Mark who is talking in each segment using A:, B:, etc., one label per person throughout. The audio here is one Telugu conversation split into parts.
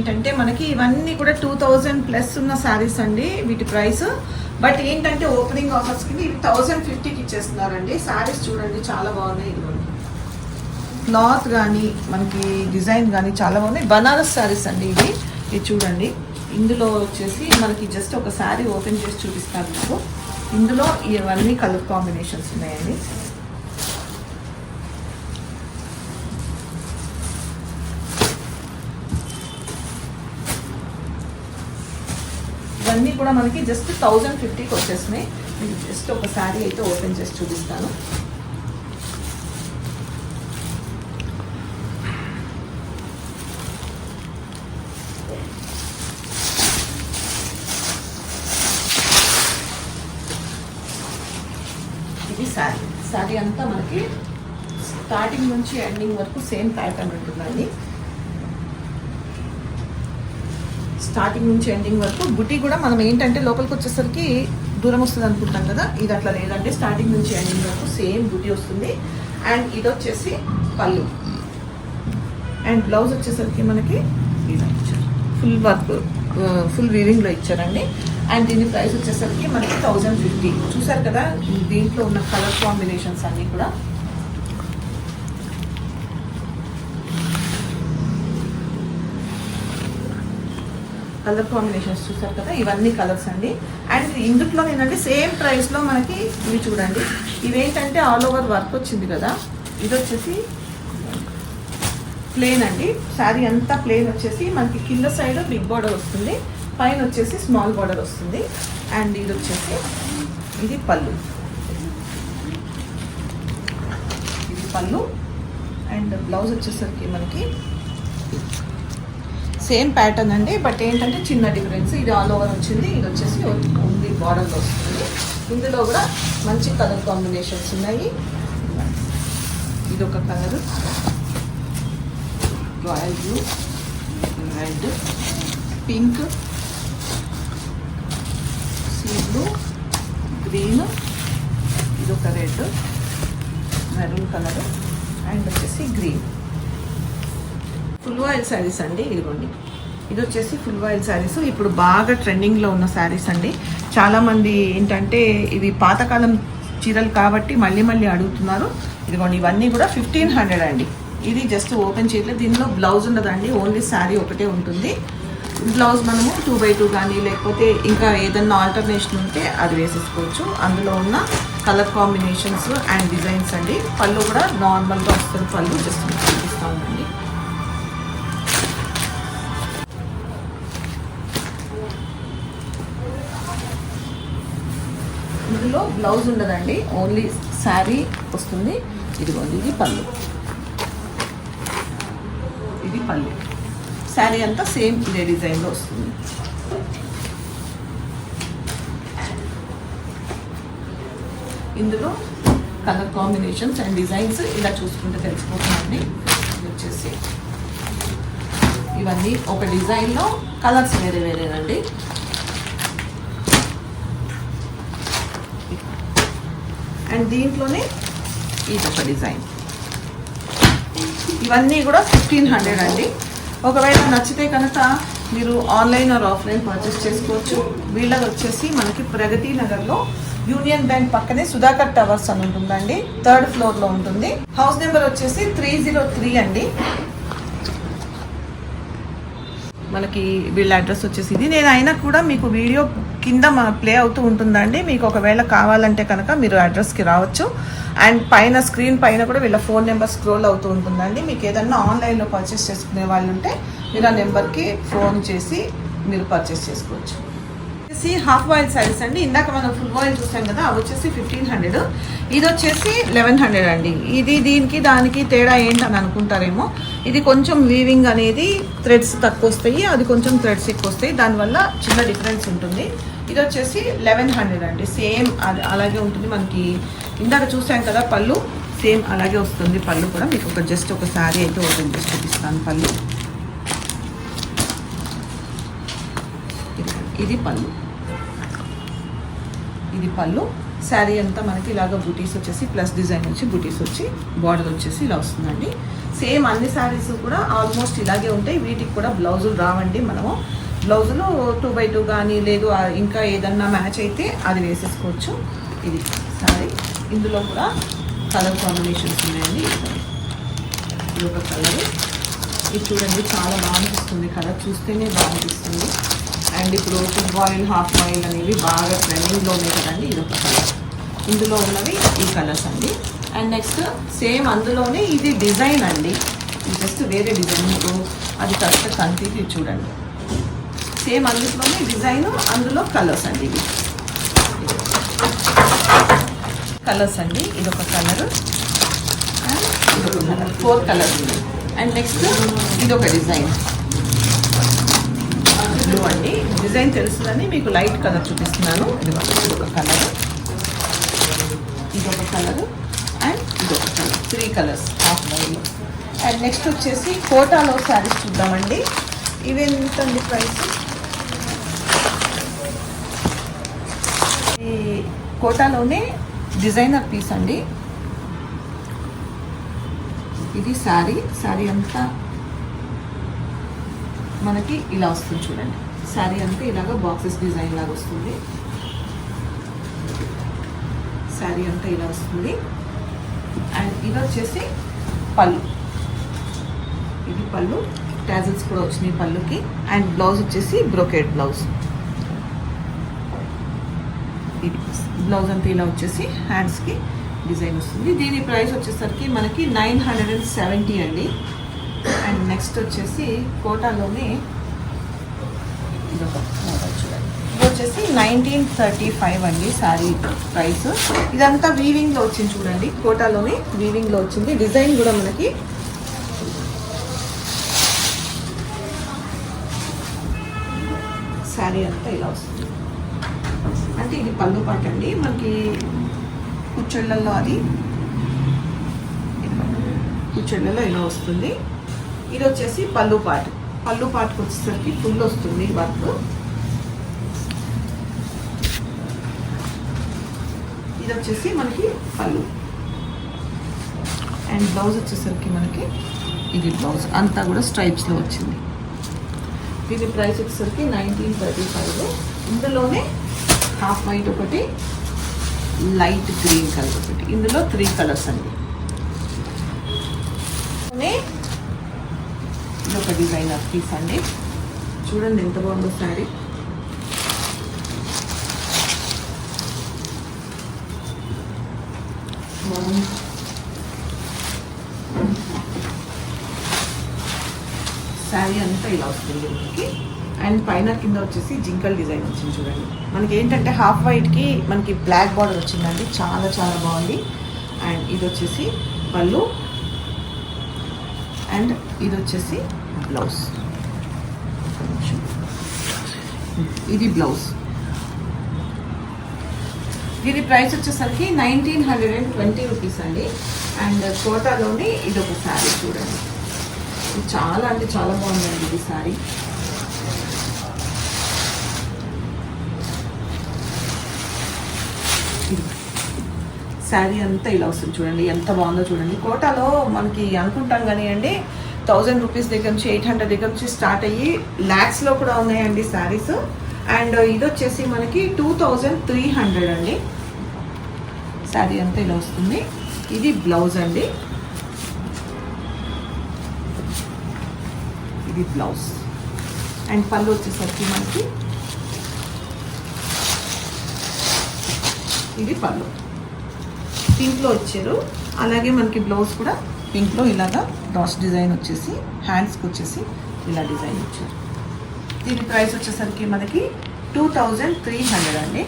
A: ఏంటంటే మనకి ఇవన్నీ కూడా టూ థౌజండ్ ప్లస్ ఉన్న శారీస్ అండి వీటి ప్రైస్ బట్ ఏంటంటే ఓపెనింగ్ ఆఫర్స్ కింద ఇవి థౌజండ్ ఫిఫ్టీకి ఇచ్చేస్తున్నారండి. శారీస్ చూడండి చాలా బాగున్నాయి ఇదిగోండి. క్లాత్ కానీ మనకి డిజైన్ కానీ చాలా బాగున్నాయి. బనారస్ శారీస్ అండి ఇవి. ఇది చూడండి. ఇందులో వచ్చేసి మనకి జస్ట్ ఒక శారీ ఓపెన్ చేసి చూపిస్తాను మీకు. ఇందులో ఇవన్నీ కలర్ కాంబినేషన్స్ ఉన్నాయండి. ఇవన్నీ కూడా మనకి జస్ట్ థౌజండ్ ఫిఫ్టీకి వచ్చేసినాయి. జస్ట్ ఒక శారీ అయితే ఓపెన్ చేసి చూపిస్తాను. ఇది శారీ. శారీ అంతా మనకి స్టార్టింగ్ నుంచి ఎండింగ్ వరకు సేమ్ ప్యాటర్న్ ఉంటుందండి. స్టార్టింగ్ నుంచి ఎండింగ్ వరకు బుటీ కూడా మనం ఏంటంటే లోపలికి వచ్చేసరికి దూరం వస్తుంది అనుకుంటాం కదా ఇది అట్లా లేదంటే స్టార్టింగ్ నుంచి ఎండింగ్ వరకు సేమ్ బుటీ వస్తుంది. అండ్ ఇది వచ్చేసి పళ్ళు. అండ్ బ్లౌజ్ వచ్చేసరికి మనకి ఇలా ఇచ్చారు. ఫుల్ వర్క్ ఫుల్ వీవింగ్లో ఇచ్చారండి. అండ్ దీని ప్రైస్ వచ్చేసరికి మనకి థౌజండ్ ఫిఫ్టీ చూసారు కదా దీంట్లో ఉన్న కలర్ కాంబినేషన్స్ అన్నీ కూడా. కలర్ కాంబినేషన్స్ చూసారు కదా ఇవన్నీ కలర్స్ అండి. అండ్ ఇందులో ఏంటంటే సేమ్ ప్రైస్లో మనకి ఇవి చూడండి. ఇవేంటంటే ఆల్ ఓవర్ వర్క్ వచ్చింది కదా. ఇది వచ్చేసి ప్లేన్ అండి. శారీ అంతా ప్లేన్ వచ్చేసి మనకి కింద సైడ్ బిగ్ బార్డర్ వస్తుంది. పైన వచ్చేసి స్మాల్ బార్డర్ వస్తుంది. అండ్ ఇది వచ్చేసి ఇది పళ్ళు. ఇది పళ్ళు. అండ్ బ్లౌజ్ వచ్చేసరికి మనకి సేమ్ ప్యాటర్న్ అండి బట్ ఏంటంటే చిన్న డిఫరెన్స్ ఇది ఆల్ ఓవర్ వచ్చింది. ఇది వచ్చేసి ఓన్లీ బార్డర్లో వస్తుంది. ఇందులో కూడా మంచి కలర్ కాంబినేషన్స్ ఉన్నాయి. ఇది ఒక colour royal blue red pink sea blue green ఇది ఒక రెడ్ మెరూన్ కలర్ అండ్ వచ్చేసి గ్రీన్ ఫుల్ ఆయిల్ శారీస్ అండి ఇదిగోండి. ఇది వచ్చేసి ఫుల్ ఆయిల్ శారీస్. ఇప్పుడు బాగా ట్రెండింగ్లో ఉన్న శారీస్ అండి. చాలామంది ఏంటంటే ఇవి పాతకాలం చీరలు కాబట్టి మళ్ళీ మళ్ళీ అడుగుతున్నారు. ఇదిగోండి ఇవన్నీ కూడా ఫిఫ్టీన్ హండ్రెడ్ అండి. ఇది జస్ట్ ఓపెన్ చేయట్లేదు. దీనిలో బ్లౌజ్ ఉండదండి. ఓన్లీ శారీ ఒకటే ఉంటుంది. బ్లౌజ్ మనము టూ బై టూ కానీ లేకపోతే ఇంకా ఏదన్నా ఆల్టర్నేషన్ ఉంటే అది వేసేసుకోవచ్చు. అందులో ఉన్న కలర్ కాంబినేషన్స్ అండ్ డిజైన్స్ అండి. పళ్ళు కూడా నార్మల్గా వస్తుంది పళ్ళు జస్ట్ చూపిస్తూ ఉందండి ఇందులో బ్లౌజ్ ఉండదండి. ఓన్లీ శారీ వస్తుంది. ఇదిగోండి ఇది పళ్ళు. ఇది పళ్ళు. శారీ అంతా సేమ్ ఇదే డిజైన్లో వస్తుంది. ఇందులో కలర్ కాంబినేషన్స్ అండ్ డిజైన్స్ ఇలా చూసుకుంటే తెలిసిపోతుందండి. వచ్చేసి ఇవన్నీ ఒక డిజైన్లో కలర్స్ వేరే వేరేనండి. అండ్ దీంట్లోనే ఇది ఒక డిజైన్. ఇవన్నీ కూడా ఫిఫ్టీన్ హండ్రెడ్ అండి. ఒకవేళ నచ్చితే కనుక మీరు ఆన్లైన్ ఆర్ ఆఫ్లైన్ పర్చేస్ చేసుకోవచ్చు. వీళ్ళది వచ్చేసి మనకి ప్రగతి నగర్లో యూనియన్ బ్యాంక్ పక్కనే సుధాకర్ టవర్స్ అని ఉంటుందండి. థర్డ్ ఫ్లోర్లో ఉంటుంది. హౌస్ నెంబర్ వచ్చేసి త్రీ జీరో త్రీ అండి. మనకి వీళ్ళ అడ్రస్ వచ్చేసి ఇది. నేను అయినా కూడా మీకు వీడియో కింద మా ప్లే అవుతూ ఉంటుందండి మీకు ఒకవేళ కావాలంటే కనుక మీరు అడ్రస్కి రావచ్చు. అండ్ పైన స్క్రీన్ పైన కూడా వీళ్ళ ఫోన్ నెంబర్ స్క్రోల్ అవుతూ ఉంటుందండి మీకు ఏదన్నా ఆన్లైన్లో పర్చేస్ చేసుకునే వాళ్ళు ఉంటే మీరు ఆ నెంబర్కి ఫోన్ చేసి మీరు పర్చేస్ చేసుకోవచ్చు. వచ్చేసి హాఫ్ బాయిల్ శారీస్ అండి. ఇందాక మనం ఫుల్ బాయిల్ చూసాం కదా అవి వచ్చేసి ఫిఫ్టీన్ హండ్రెడ్ ఇది వచ్చేసి లెవెన్ హండ్రెడ్ అండి. ఇది దీనికి దానికి తేడా ఏంటి అని అనుకుంటారేమో. ఇది కొంచెం వీవింగ్ అనేది థ్రెడ్స్ తక్కువ వస్తాయి అది కొంచెం థ్రెడ్స్ ఎక్కువ వస్తాయి దానివల్ల చిన్న డిఫరెన్స్ ఉంటుంది. ఇది వచ్చేసి లెవెన్ హండ్రెడ్ అండి. సేమ్ అది అలాగే ఉంటుంది మనకి. ఇందాక చూసాం కదా పళ్ళు. సేమ్ అలాగే వస్తుంది పళ్ళు కూడా. మీకు ఒక జస్ట్ ఒక శారీ అయితే ఓపెన్ చేసి చూపిస్తాను పళ్ళు. ఇది పళ్ళు. ఇది పళ్ళు. శారీ అంతా మనకి ఇలాగ బుటీస్ వచ్చేసి ప్లస్ డిజైన్ వచ్చి బుటీస్ వచ్చి బార్డర్ వచ్చేసి ఇలా వస్తుందండి. సేమ్ అన్ని శారీస్ కూడా ఆల్మోస్ట్ ఇలాగే ఉంటాయి. వీటికి కూడా బ్లౌజులు రావండి మనము. బ్లౌజులు టూ బై టూ కానీ లేదు ఇంకా ఏదన్నా మ్యాచ్ అయితే అది వేసేసుకోవచ్చు. ఇది శారీ. ఇందులో కూడా కలర్ కాంబినేషన్స్ ఉన్నాయండి. ఇది ఒక కలర్. ఇది చూడండి చాలా బాగా అనిపిస్తుంది కలర్. చూస్తేనే బాగా అనిపిస్తుంది. అండ్ ఇప్పుడు ఫుడ్ బాయిల్ హాఫ్ బాయిల్ అనేవి బాగా ట్రెండింగ్లో ఉన్నాయి కదండి ఇది ఒక కలర్ ఇందులో ఉన్నవి ఈ కలర్స్ అండి. అండ్ నెక్స్ట్ సేమ్ అందులోనే ఇది డిజైన్ అండి. జస్ట్ వేరే డిజైన్ మీకు అది కరెక్ట్ కనిపించి చూడండి. సేమ్ అందులోనే డిజైన్ అందులో కలర్స్ అండి ఇవి. కలర్స్ అండి ఇదొక colour and colour four colours and next ఇది ఒక డిజైన్ బ్లూ అండి. డిజైన్ తెలుస్తుందని మీకు లైట్ కలర్ చూపిస్తున్నాను. ఇది ఒక కలర్. ఇదొక కలర్. అండ్ ఇదొక కలర్. త్రీ కలర్స్ హాఫ్ వైలో అండ్ నెక్స్ట్ వచ్చేసి కోటాలో శారీస్ చూద్దామండి. ఇవి ఎంత అండి ప్రైస్? ఈ కోటాలోనే డిజైనర్ పీస్ అండి. ఇది శారీ. శారీ అంతా మనకి ఇలా వస్తుంది చూడండి. శారీ అంతా ఇలాగ బాక్సెస్ డిజైన్ లాగా వస్తుంది. శారీ అంతా ఇలా వస్తుంది. అండ్ ఇది వచ్చేసి పళ్ళు. ఇది పళ్ళు. ట్యాజిల్స్ కూడా వచ్చినాయి పళ్ళుకి. అండ్ బ్లౌజ్ వచ్చేసి బ్రోకెడ్ బ్లౌజ్ ఇది బ్లౌజ్ అంతా ఇలా వచ్చేసి హ్యాండ్స్కి డిజైన్ వస్తుంది. దీని ప్రైస్ వచ్చేసరికి మనకి నైన్ హండ్రెడ్ అండ్ సెవెంటీ అండి. అండ్ నెక్స్ట్ వచ్చేసి కోటాలోనే చూడండి ఇది వచ్చేసి నైన్టీన్ థర్టీ ఫైవ్ అండి శారీ ప్రైస్. ఇదంతా వీవింగ్లో వచ్చింది చూడండి. కోటాలోని వీవింగ్లో వచ్చింది. డిజైన్ కూడా మనకి శారీ అంతా ఇలా వస్తుంది. అంటే ఇది పళ్ళు పాట అండి. మనకి కుచ్చెళ్ళల్లో అది. కుచ్చెళ్ళలో ఇలా వస్తుంది. ఇది వచ్చేసి పళ్ళు పాట. పళ్ళు పాటకు వచ్చేసరికి ఫుల్ వస్తుంది వర్క్. ఇది వచ్చేసి మనకి పళ్ళు. అండ్ బ్లౌజ్ వచ్చేసరికి మనకి ఇది బ్లౌజ్. అంతా కూడా స్ట్రైప్స్లో వచ్చింది. దీని ప్రైస్ వచ్చేసరికి నైన్టీన్ థర్టీ ఫైవ్ ఇందులోనే హాఫ్ వైట్ ఒకటి లైట్ గ్రీన్ కలర్ ఒకటి. ఇందులో త్రీ కలర్స్ అండి. ఇది ఒక రూపీస్ అండి. చూడండి ఎంత బాగుందో శారీ. శారీ అంతా ఇలా వస్తుంది మనకి. అండ్ పైన కింద వచ్చేసి జింకల్ డిజైన్ వచ్చింది చూడండి. మనకి ఏంటంటే హాఫ్ వైట్కి మనకి బ్లాక్ బార్డర్ వచ్చిందండి. చాలా చాలా బాగుంది. అండ్ ఇది వచ్చేసి పళ్ళు అండ్ ఇది వచ్చేసి బ్లౌజ్ ఇది బ్లౌజ్ దీని ప్రైస్ వచ్చేసరికి nineteen hundred and twenty rupees అండి. అండ్ కోటాలోని ఇది ఒక శారీ చూడండి. ఇది చాలా అంటే చాలా బాగుందండి ఇది శారీ శారీ అంతా ఇలా వస్తుంది చూడండి. ఎంత బాగుందో చూడండి. కోటాలో మనకి అనుకుంటాం కానీ అండి థౌజండ్ రూపీస్ దగ్గర నుంచి ఎయిట్ హండ్రెడ్ దగ్గర నుంచి స్టార్ట్ అయ్యి ల్యాక్స్లో కూడా ఉన్నాయండి శారీస్ అండ్ ఇది వచ్చేసి మనకి టూ థౌజండ్ త్రీ హండ్రెడ్ అండి. శారీ అంతా ఇలా వస్తుంది. ఇది బ్లౌజ్ అండి. ఇది బ్లౌజ్ అండ్ పళ్ళు వచ్చేసరికి మనకి ఇది పళ్ళు. పింక్లో వచ్చారు అలాగే మనకి బ్లౌజ్ కూడా పింక్లో ఇలాగా డాట్స్ డిజైన్ వచ్చేసి హ్యాండ్స్కి వచ్చేసి ఇలా డిజైన్ ఇచ్చారు. దీని ప్రైస్ వచ్చేసరికి మనకి టూ థౌజండ్ త్రీ హండ్రెడ్ అండి.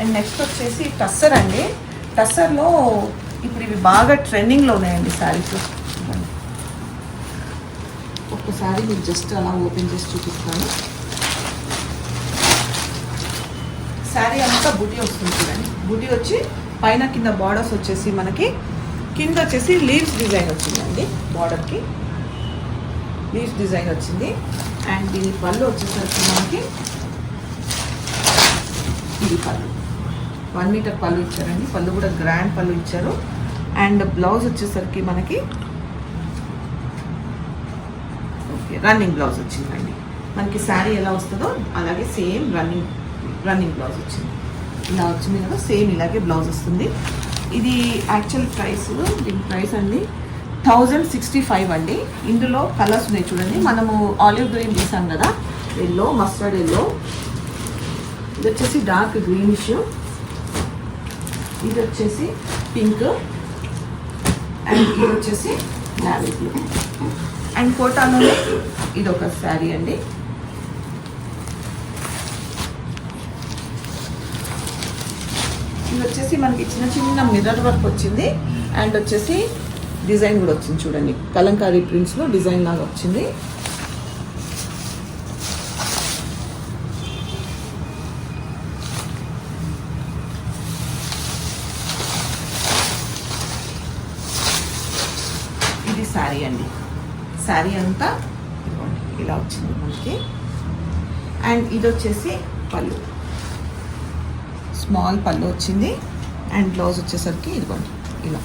A: అండ్ నెక్స్ట్ వచ్చేసి టస్సర్ అండి. టస్సర్లో ఇప్పుడు ఇవి బాగా ట్రెండింగ్లో ఉన్నాయండి శారీస్. ఒక్కసారి మీకు జస్ట్ అలా ఓపెన్ చేసి చూపిస్తాను. శారీ అంతా బుటీ వస్తుంది చూడండి. బుటీ వచ్చి పైన కింద బార్డర్స్ వచ్చేసి మనకి కింద వచ్చేసి లీవ్స్ డిజైన్ వచ్చిందండి బార్డర్కి లీవ్స్ డిజైన్ వచ్చింది. అండ్ దీని పళ్ళు వచ్చేసరికి మనకి ఇది పళ్ళు. వన్ మీటర్ పళ్ళు ఇచ్చారండి. పళ్ళు కూడా గ్రాండ్ పళ్ళు ఇచ్చారు. అండ్ బ్లౌజ్ వచ్చేసరికి మనకి ఓకే రన్నింగ్ బ్లౌజ్ వచ్చిందండి. మనకి శారీ ఎలా వస్తుందో అలాగే సేమ్ రన్నింగ్ రన్నింగ్ బ్లౌజ్ వచ్చింది. ఇలా వచ్చింది కదా సేమ్ ఇలాగే బ్లౌజ్ వస్తుంది. ఇది యాక్చువల్ ప్రైస్ దీని ప్రైస్ అండి థౌజండ్ సిక్స్టీ ఫైవ్ అండి. ఇందులో కలర్స్ ఉన్నాయి చూడండి. మనము ఆలివ్ గ్రీన్ తీసాం కదా ఎల్లో మస్టర్డ్ ఎల్లో ఇది వచ్చేసి డార్క్ గ్రీనిష్ ఇది వచ్చేసి పింక్ అండ్ ఇది వచ్చేసి నావీ బ్లూ అండ్ కోటాలోనే ఇది ఒక శారీ అండి. ఇది వచ్చేసి మనకి చిన్న చిన్న మిర్రర్ వర్క్ వచ్చింది. అండ్ వచ్చేసి డిజైన్ కూడా వచ్చింది చూడండి. కలంకారీ ప్రింట్స్లో డిజైన్ లాగా వచ్చింది. ఇది శారీ అండి. శారీ అంతా ఇలా వచ్చింది మనకి. అండ్ ఇది వచ్చేసి పళ్ళు. స్మాల్ పళ్ళు వచ్చింది అండ్ బ్లౌజ్ వచ్చేసరికి ఇదిగోండి ఇలా.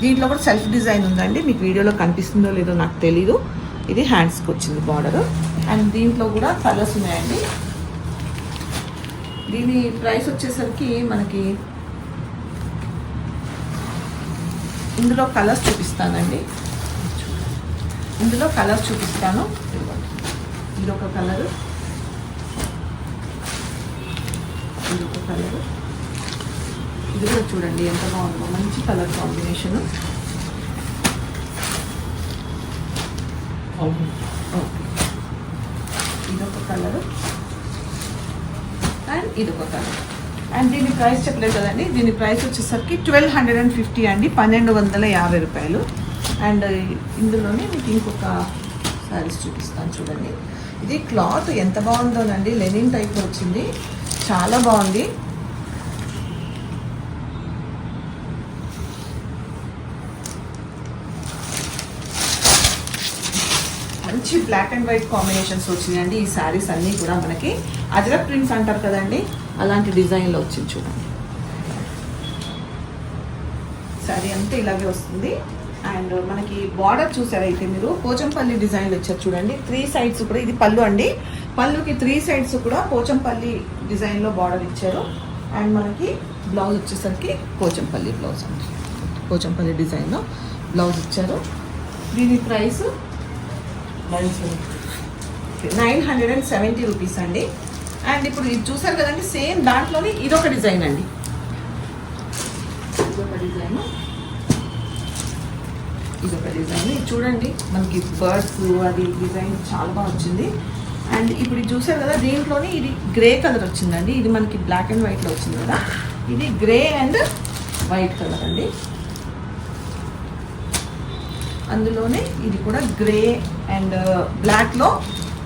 A: దీంట్లో కూడా సెల్ఫ్ డిజైన్ ఉందండి. మీకు వీడియోలో కనిపిస్తుందో లేదో నాకు తెలీదు. ఇది హ్యాండ్స్కి వచ్చింది బార్డర్. అండ్ దీంట్లో కూడా కలర్స్ ఉన్నాయండి. దీని ప్రైస్ వచ్చేసరికి మనకి ఇందులో కలర్స్ చూపిస్తానండి. ఇందులో కలర్స్ చూపిస్తాను. ఇదిగోండి. ఇది ఒక కలర్. ఇది ఒక కలర్. ఇది కూడా చూడండి ఎంత బాగుందో. మంచి కలర్ కాంబినేషన్ ఇదొక కలర్ అండ్ ఇదొక కలర్ అండ్ దీని ప్రైస్ చెప్పలేదు కదండి. దీని ప్రైస్ వచ్చేసరికి ట్వెల్వ్ హండ్రెడ్ అండ్. ఫిఫ్టీ అండి పన్నెండు వందల యాభై రూపాయలు. అండ్ ఇందులోనే మీకు ఇంకొక శారీస్ చూపిస్తాను చూడండి. ఇది క్లాత్ ఎంత బాగుందోనండి. లెనిన్ టైప్లో వచ్చింది. చాలా బాగుంది. మంచి బ్లాక్ అండ్ వైట్ కాంబినేషన్స్ వచ్చినాయండి. ఈ శారీస్ అన్నీ కూడా మనకి అజరక్ ప్రింట్స్ అంటారు కదండి. అలాంటి డిజైన్లో వచ్చింది చూడండి. శారీ అంతా ఇలాగే వస్తుంది. అండ్ మనకి బార్డర్ చూసారైతే మీరు? పోచంపల్లి డిజైన్ వచ్చారు చూడండి. త్రీ సైడ్స్ కూడా ఇది పళ్ళు అండి. పళ్ళుకి త్రీ సైడ్స్ కూడా పోచంపల్లి డిజైన్లో బార్డర్ ఇచ్చారు. అండ్ మనకి బ్లౌజ్ వచ్చేసరికి పోచంపల్లి బ్లౌజ్ అండి. పోచంపల్లి డిజైన్లో బ్లౌజ్ ఇచ్చారు. దీని price nine hundred and seventy rupees అండి. అండ్ ఇప్పుడు ఇది చూసారు కదండి సేమ్ దాంట్లోనే ఇదొక డిజైన్ అండి. ఇదొక డిజైన్. ఇదొక డిజైన్. ఇది చూడండి మనకి బర్డ్స్ అది డిజైన్ చాలా బాగా వచ్చింది. అండ్ ఇప్పుడు ఇది చూసారు కదా దీంట్లోనే ఇది గ్రే కలర్ వచ్చిందండి. ఇది మనకి బ్లాక్ అండ్ వైట్లో వచ్చింది కదా. ఇది గ్రే అండ్ వైట్ కలర్ అండి. అందులోనే ఇది కూడా గ్రే అండ్ uh, బ్లాక్లో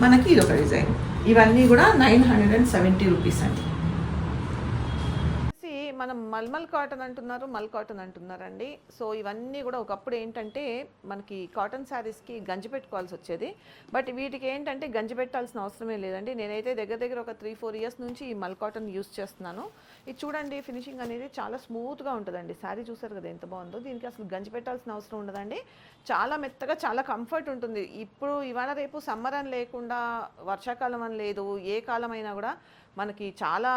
A: మనకి ఇది ఒక డిజైన్. ఇవన్నీ కూడా nine hundred and seventy rupees అండి. మనం మల్మల్ కాటన్ అంటున్నారు మల్ కాటన్ అంటున్నారండి. సో ఇవన్నీ కూడా ఒకప్పుడు ఏంటంటే మనకి కాటన్ శారీస్కి గంజి పెట్టుకోవాల్సి వచ్చేది. బట్ వీటికి ఏంటంటే గంజి పెట్టాల్సిన అవసరమే లేదండి. నేనైతే దగ్గర దగ్గర ఒక త్రీ ఫోర్ ఇయర్స్ నుంచి ఈ మల్ కాటన్ యూస్ చేస్తున్నాను. ఇది చూడండి ఫినిషింగ్ అనేది చాలా స్మూత్గా ఉంటుందండి. శారీ చూసారు కదా ఎంత బాగుందో. దీనికి అసలు గంజి పెట్టాల్సిన అవసరం ఉండదండి. చాలా మెత్తగా చాలా కంఫర్ట్ ఉంటుంది. ఇప్పుడు ఇవాళ రేపు సమ్మర్ అని లేకుండా వర్షాకాలం అని లేదు ఏ కాలం అయినా కూడా మనకి చాలా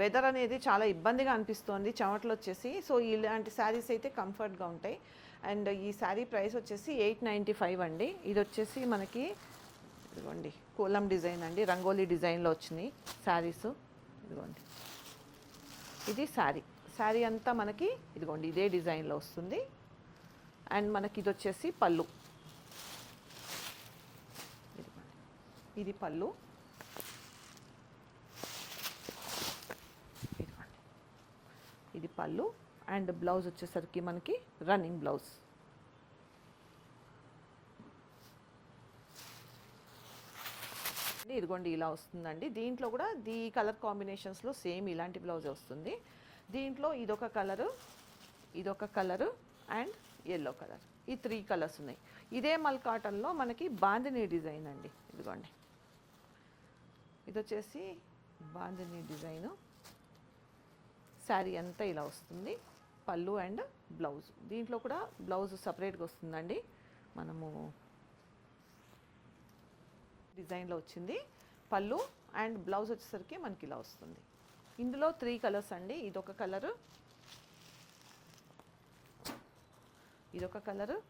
A: వెదర్ అనేది చాలా ఇబ్బందిగా అనిపిస్తుంది చెమటలు వచ్చేసి సో ఇలాంటి శారీస్ అయితే కంఫర్ట్గా ఉంటాయి. అండ్ ఈ శారీ ప్రైస్ వచ్చేసి ఎయిట్ నైంటీ ఫైవ్ అండి. ఇది వచ్చేసి మనకి ఇదిగోండి కోలం డిజైన్ అండి. రంగోలీ డిజైన్లో వచ్చినాయి శారీస్. ఇదిగోండి. ఇది శారీ. శారీ అంతా మనకి ఇదిగోండి ఇదే డిజైన్లో వస్తుంది. అండ్ మనకి ఇది వచ్చేసి పళ్ళు ఇది పళ్ళు ఇదిగోండి. ఇది పళ్ళు. అండ్ బ్లౌజ్ వచ్చేసరికి మనకి రన్నింగ్ బ్లౌజ్. ఇదిగోండి ఇలా వస్తుందండి. దీంట్లో కూడా ది కలర్ కాంబినేషన్స్లో సేమ్ ఇలాంటి బ్లౌజ్ వస్తుంది. దీంట్లో ఇదొక కలరు ఇదొక కలరు అండ్ ఎల్లో కలర్. ఈ త్రీ కలర్స్ ఉన్నాయి. ఇదే మల్ కాటన్లో మనకి బాందినీ డిజైన్ అండి. ఇదిగోండి. ఇది వచ్చేసి బాందిని డిజైను. శారీ అంతా ఇలా వస్తుంది. పళ్ళు అండ్ బ్లౌజ్. దీంట్లో కూడా బ్లౌజ్ సపరేట్గా వస్తుందండి. మనము డిజైన్లో వచ్చింది. పళ్ళు అండ్ బ్లౌజ్ వచ్చేసరికి మనకి ఇలా వస్తుంది. ఇందులో త్రీ కలర్స్ అండి. ఇదొక కలరు. ఇదొక కలరు.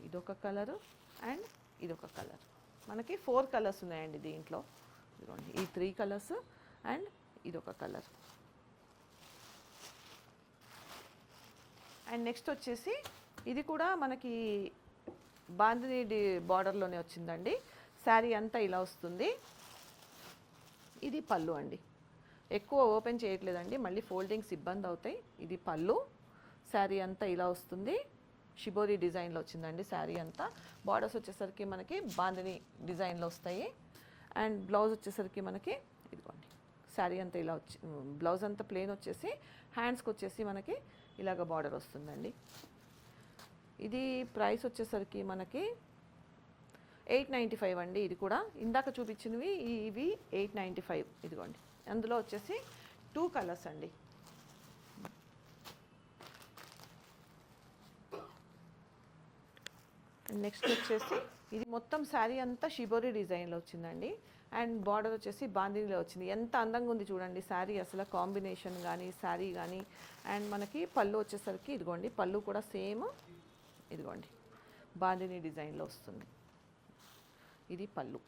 A: ఇదొక కలరు. అండ్ ఇదొక కలర్. మనకి ఫోర్ కలర్స్ ఉన్నాయండి దీంట్లో. ఇదిగోండి. ఈ త్రీ కలర్స్ అండ్ ఇదొక కలర్. అండ్ నెక్స్ట్ వచ్చేసి ఇది కూడా మనకి బాందిని బార్డర్లోనే వచ్చిందండి. శారీ అంతా ఇలా వస్తుంది. ఇది పళ్ళు అండి. ఎక్కువ ఓపెన్ చేయట్లేదండి. మళ్ళీ ఫోల్డింగ్స్ ఇబ్బంది అవుతాయి. ఇది పళ్ళు. శారీ అంతా ఇలా వస్తుంది. షిబోరి డిజైన్లో వచ్చిందండి శారీ అంతా. బార్డర్స్ వచ్చేసరికి మనకి బాందిని డిజైన్లో వస్తాయి. అండ్ బ్లౌజ్ వచ్చేసరికి మనకి ఇదిగోండి. శారీ అంతా ఇలా వచ్చి బ్లౌజ్ అంతా ప్లెయిన్ వచ్చేసి హ్యాండ్స్కి వచ్చేసి మనకి ఇలాగ బార్డర్ వస్తుందండి. ఇది ప్రైస్ వచ్చేసరికి మనకి ఎయిట్ నైంటీ ఫైవ్ అండి ఇది కూడా. ఇందాక చూపించినవి ఇవి ఎయిట్ నైంటీ ఫైవ్ ఇదిగోండి. అందులో వచ్చేసి టూ కలర్స్ అండి. నెక్స్ట్ వచ్చేసి ఇది మొత్తం శారీ అంతా షిబోరీ డిజైన్లో వచ్చిందండి. అండ్ బార్డర్ వచ్చేసి బాందినిలో వచ్చింది. ఎంత అందంగా ఉంది చూడండి. శారీ అసలు కాంబినేషన్ కానీ శారీ కానీ అండ్ మనకి పళ్ళు వచ్చేసరికి ఇదిగోండి పళ్ళు కూడా సేమ్ ఇదిగోండి. బాందిని డిజైన్లో వస్తుంది. ఇది పళ్ళు.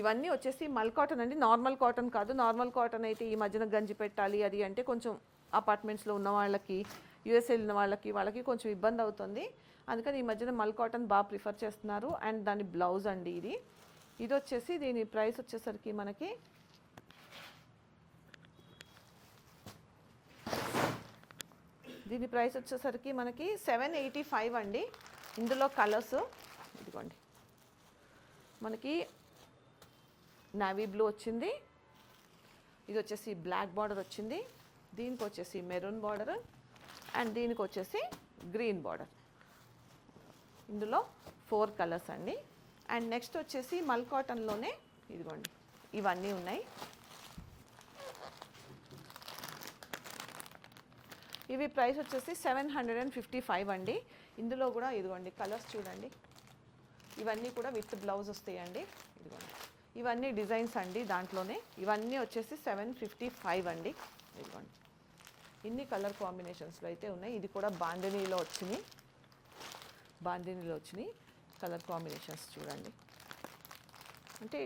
A: ఇవన్నీ వచ్చేసి మల్ కాటన్ అండి. నార్మల్ కాటన్ కాదు. నార్మల్ కాటన్ అయితే ఈ మధ్యన గంజి పెట్టాలి అది అంటే కొంచెం అపార్ట్మెంట్స్లో ఉన్న వాళ్ళకి యూఎస్ వెళ్ళిన వాళ్ళకి వాళ్ళకి కొంచెం ఇబ్బంది అవుతుంది. అందుకని ఈ మధ్యన మల్ కాటన్ బాగా ప్రిఫర్ చేస్తున్నారు. అండ్ దాని బ్లౌజ్ అండి ఇది. ఇది వచ్చేసి దీని ప్రైస్ వచ్చేసరికి మనకి దీని ప్రైస్ వచ్చేసరికి మనకి సెవెన్ ఎయిటీ ఫైవ్ అండి. ఇందులో కలర్స్ ఇదిగోండి. మనకి నావీ బ్లూ వచ్చింది. ఇది వచ్చేసి బ్లాక్ బార్డర్ వచ్చింది. దీనికి వచ్చేసి మెరూన్ బార్డర్. అండ్ దీనికి వచ్చేసి గ్రీన్ బార్డర్. ఇందులో ఫోర్ కలర్స్ అండి. అండ్ నెక్స్ట్ వచ్చేసి మల్ కాటన్లోనే ఇదిగోండి ఇవన్నీ ఉన్నాయి. ఇవి ప్రైస్ వచ్చేసి seven hundred and fifty five అండి. ఇందులో కూడా ఇదిగోండి కలర్స్ చూడండి. ఇవన్నీ కూడా విత్ బ్లౌజ్ వస్తాయండి. ఇదిగోండి ఇవన్నీ డిజైన్స్ అండి దాంట్లోనే. ఇవన్నీ వచ్చేసి సెవెన్ ఫిఫ్టీ ఫైవ్ అండి. ఇదిగోండి. ఇన్ని కలర్ కాంబినేషన్స్లో అయితే ఉన్నాయి. ఇది కూడా బాందినీలో వచ్చినాయి బాందినీలో వచ్చినాయి కలర్ కాంబినేషన్స్ చూడండి. అంటే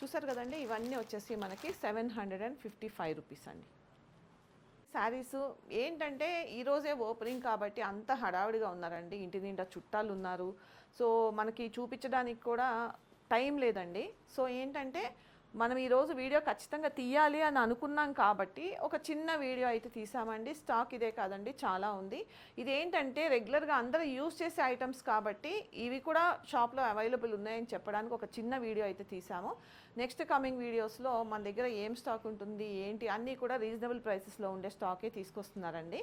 A: చూసారు కదండి ఇవన్నీ వచ్చేసి మనకి seven hundred and fifty five rupees అండి. శారీస్ ఏంటంటే ఈరోజే ఓపెనింగ్ కాబట్టి అంత హడావిడిగా ఉన్నారండి. ఇంటి నిండా చుట్టాలు ఉన్నారు. సో మనకి చూపించడానికి కూడా టైం లేదండి. సో ఏంటంటే మనం ఈరోజు వీడియో ఖచ్చితంగా తీయాలి అని అనుకున్నాం కాబట్టి ఒక చిన్న వీడియో అయితే తీసామండి. స్టాక్ ఇదే కాదండి చాలా ఉంది. ఇదేంటంటే రెగ్యులర్గా అందరూ యూజ్ చేసే ఐటమ్స్ కాబట్టి ఇవి కూడా షాప్లో అవైలబుల్ ఉన్నాయని చెప్పడానికి ఒక చిన్న వీడియో అయితే తీసాము. నెక్స్ట్ కమింగ్ వీడియోస్లో మన దగ్గర ఏం స్టాక్ ఉంటుంది ఏంటి అన్నీ కూడా రీజనబుల్ ప్రైసెస్లో ఉండే స్టాకే తీసుకొస్తున్నారండి.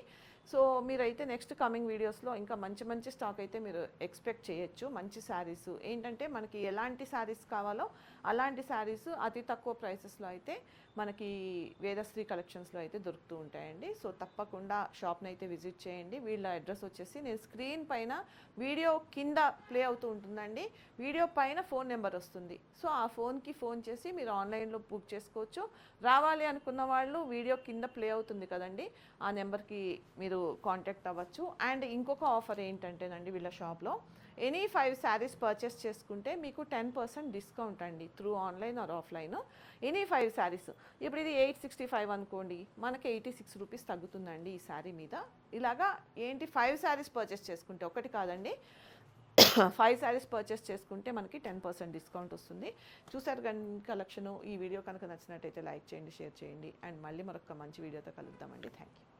A: సో మీరైతే నెక్స్ట్ కమింగ్ వీడియోస్లో ఇంకా మంచి మంచి స్టాక్ అయితే మీరు ఎక్స్పెక్ట్ చేయొచ్చు. మంచి శారీస్ ఏంటంటే మనకి ఎలాంటి శారీస్ కావాలో అలాంటి శారీస్ అతి తక్కువ ప్రైసెస్లో అయితే మనకి వేదశ్రీ కలెక్షన్స్లో అయితే దొరుకుతూ ఉంటాయండి. సో తప్పకుండా షాప్ని అయితే విజిట్ చేయండి. వీళ్ళ అడ్రస్ వచ్చేసి నేను స్క్రీన్ పైన వీడియో కింద ప్లే అవుతూ ఉంటుందండి. వీడియో పైన ఫోన్ నెంబర్ వస్తుంది. సో ఆ ఫోన్కి ఫోన్ చేసి మీరు ఆన్లైన్లో బుక్ చేసుకోవచ్చు. రావాలి అనుకున్న వాళ్ళు వీడియో కింద ప్లే అవుతుంది కదండి. ఆ నెంబర్కి మీరు కాంటాక్ట్ అవ్వచ్చు. అండ్ ఇంకొక ఆఫర్ ఏంటంటేనండి వీళ్ళ షాప్లో. ఎనీ ఫైవ్ శారీస్ పర్చేస్ చేసుకుంటే మీకు టెన్ పర్సెంట్ డిస్కౌంట్ అండి through online or offline. Any five saris. ఇప్పుడు ఇది ఎయిట్ సిక్స్టీ ఫైవ్ అనుకోండి మనకి ఎయిటీ సిక్స్ రూపీస్ తగ్గుతుందండి ఈ శారీ మీద. ఇలాగా ఏంటి ఫైవ్ శారీస్ పర్చేస్ చేసుకుంటే ఒకటి కాదండి. ఫైవ్ శారీస్ పర్చేస్ చేసుకుంటే మనకి టెన్ పర్సెంట్ డిస్కౌంట్ వస్తుంది. చూసారు కానీ కలెక్షన్. ఈ వీడియో కనుక నచ్చినట్టయితే లైక్ చేయండి షేర్ చేయండి. అండ్ మళ్ళీ మరొక మంచి వీడియోతో కలుద్దామండి. Thank you